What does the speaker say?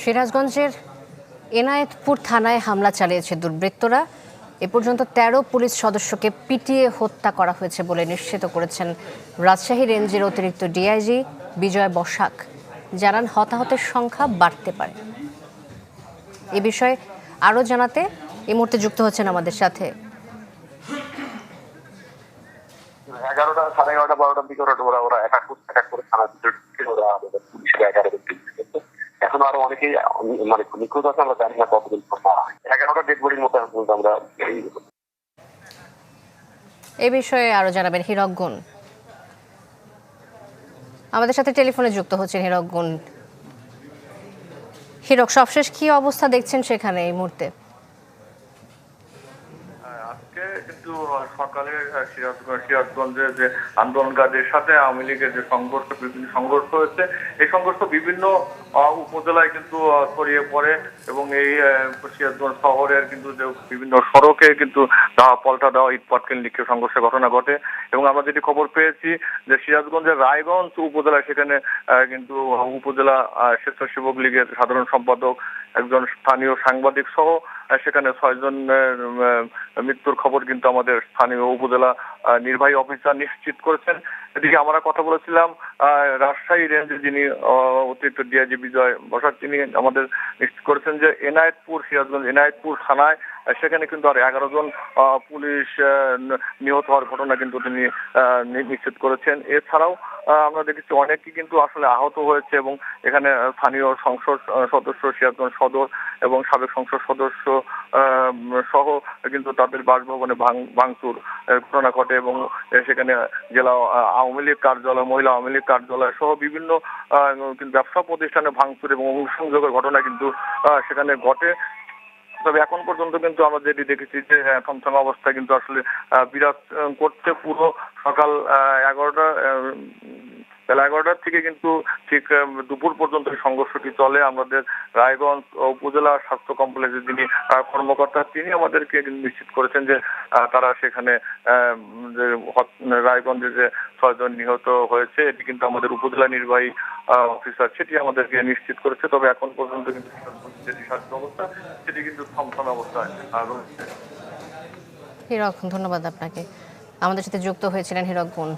সিরাজগঞ্জের এনায়েতপুর থানায় হামলা চালিয়েছে দুর্বৃত্তরা। এ পর্যন্ত ১৩ পুলিশ সদস্যকে পিটিয়ে হত্যা করা হয়েছে বলে নিশ্চিত করেছেন রাজশাহী রেঞ্জের অতিরিক্ত ডিআইজি বিজয় বসাক। জানান হতাহতের সংখ্যা বাড়তে পারে। এ বিষয়ে আরও জানাতে এই মুহূর্তে যুক্ত হচ্ছেন আমাদের সাথে। এগারোটা, সাড়ে এগারোটা, বারোটার দিকে ওরা ওরা এক এক করে ওরা আমাদের পুলিশের এগারো এখন আরও অনেকেই মানে নিখোঁজ আছে আমরা জানি না কতদিন এগারোটা ডেড বডির মতো পর্যন্ত আমরা এ বিষয়ে আরও জানাবেন হীরক গুণ। আমাদের সাথে টেলিফোনে যুক্ত হচ্ছেন হীরক হিরক, সবশেষ কি অবস্থা দেখছেন সেখানে এই মুহূর্তে? কিন্তু সকালে সিরাজগঞ্জ সিরাজগঞ্জের যে আন্দোলনকারীদের সাথে আওয়ামী লীগের যে সংঘর্ষ, বিভিন্ন সংঘর্ষ হয়েছে, এই সংঘর্ষ বিভিন্ন উপজেলায় কিন্তু ছড়িয়ে পড়ে এবং এই সিরাজগঞ্জ শহরের কিন্তু যে বিভিন্ন সড়কে কিন্তু দেওয়া, পাল্টা দেওয়া ইট পাটকেল লিখে সংঘর্ষের ঘটনা ঘটে এবং আমরা যেটি খবর পেয়েছি যে সিরাজগঞ্জের রায়গঞ্জ উপজেলায় সেখানে কিন্তু উপজেলা স্বেচ্ছাসেবক লীগের সাধারণ সম্পাদক, একজন স্থানীয় সাংবাদিক সহ সেখানে ছয়জনের মৃত্যুর খবর কিন্তু আমাদের স্থানীয় উপজেলা নির্বাহী অফিসার নিশ্চিত করেছেন। এদিকে আমরা কথা বলেছিলাম রাজশাহী রেঞ্জে যিনি অতিরিক্ত ডিআইজি বিজয় বসাক, তিনি আমাদের নিশ্চিত করেছেন যে এনায়েতপুর, সিরাজগঞ্জ এনায়েতপুর থানায় সেখানে কিন্তু আর এগারো জন পুলিশ নিহত হওয়ার ঘটনা কিন্তু তিনি নিশ্চিত করেছেন। এছাড়াও আমরা দেখেছি অনেকেই কিন্তু আসলে আহত হয়েছে এবং এখানে স্থানীয় সংসদ সদস্য, সিরাজগঞ্জ সদর এবং সাবেক সংসদ সদস্য সহ কিন্তু তাদের বাসভবনে ভাঙ- ভাঙচুর ঘটনা ঘটে এবং সেখানে জেলা আওয়ামী লীগ কার্যালয়, মহিলা আওয়ামী লীগ কার্যালয় সহ বিভিন্ন ব্যবসা প্রতিষ্ঠানে ভাঙচুর এবং অগ্নিসংযোগের ঘটনা কিন্তু সেখানে ঘটে। তবে এখন পর্যন্ত কিন্তু আমরা যেটি দেখেছি যে থমথমে অবস্থা কিন্তু আসলে বিরাজ করছে পুরো সকাল এগারোটা বেলা এগারোটার থেকে কিন্তু ঠিক দুপুর পর্যন্ত সংঘর্ষটি চলে। আমাদের রায়গঞ্জ উপজেলা স্বাস্থ্য কমপ্লেক্সের যিনি কর্মকর্তা, তিনি আমাদেরকে নিশ্চিত করেছেন যে তারা সেখানে রায়গঞ্জে যে ছয়জন নিহত হয়েছে, এটি কিন্তু আমাদের উপজেলা নির্বাহী অফিসার, সেটি আমাদেরকে নিশ্চিত করেছে। তবে এখন পর্যন্ত কিন্তু যেটি স্বাস্থ্য অবস্থা, সেটি কিন্তু থমথমে অবস্থায় রয়েছে। হীরক, ধন্যবাদ আপনাকে। আমাদের সাথে যুক্ত হয়েছিলেন হীরক গুণ।